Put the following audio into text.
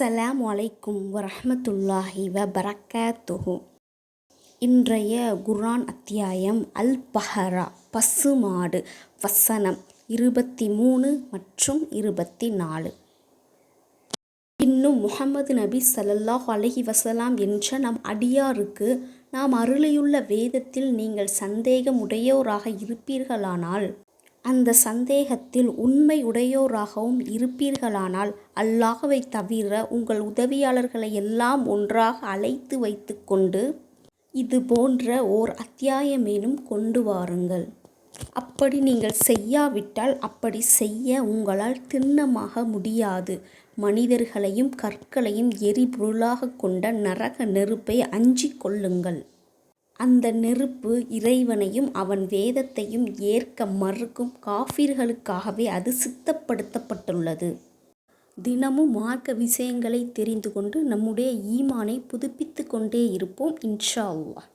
அஸ்ஸலாமு அலைக்கும் வரஹ்மத்துல்லாஹி வபரகாத்துஹு இன்றைய குரான் அத்தியாயம் அல் பஹரா பசுமாடு வசனம் இருபத்தி மூணு மற்றும் இருபத்தி நாலு இன்னும் முகமது நபி ஸல்லல்லாஹு அலஹி வசலாம் என்ற நம் அடியாருக்கு நாம் அருளியுள்ள வேதத்தில் நீங்கள் சந்தேகமுடையோராக இருப்பீர்களானால் அந்த சந்தேகத்தில் உண்மை உடையோராகவும் இருப்பீர்களானால் அல்லாஹவை தவிர உங்கள் உதவியாளர்களை எல்லாம் ஒன்றாக அழைத்து வைத்துக்கொண்டு இது போன்ற ஓர் அத்தியாயமேனும் கொண்டு வாருங்கள். அப்படி நீங்கள் செய்யாவிட்டால் அப்படி செய்ய உங்களால் திண்ணமாக முடியாது. மனிதர்களையும் கற்களையும் எரிபொருளாகக் கொண்ட நரக நெருப்பை அஞ்சிக் கொள்ளுங்கள். அந்த நெருப்பு இறைவனையும் அவன் வேதத்தையும் ஏற்க மறுக்கும் காஃபிர்களுக்காகவே அது சித்தப்படுத்தப்பட்டுள்ளது. தினமும் மார்க்க விஷயங்களை தெரிந்து கொண்டு நம்முடைய ஈமானை புதுப்பித்து கொண்டே இருப்போம் இன்ஷா அல்லாஹ்.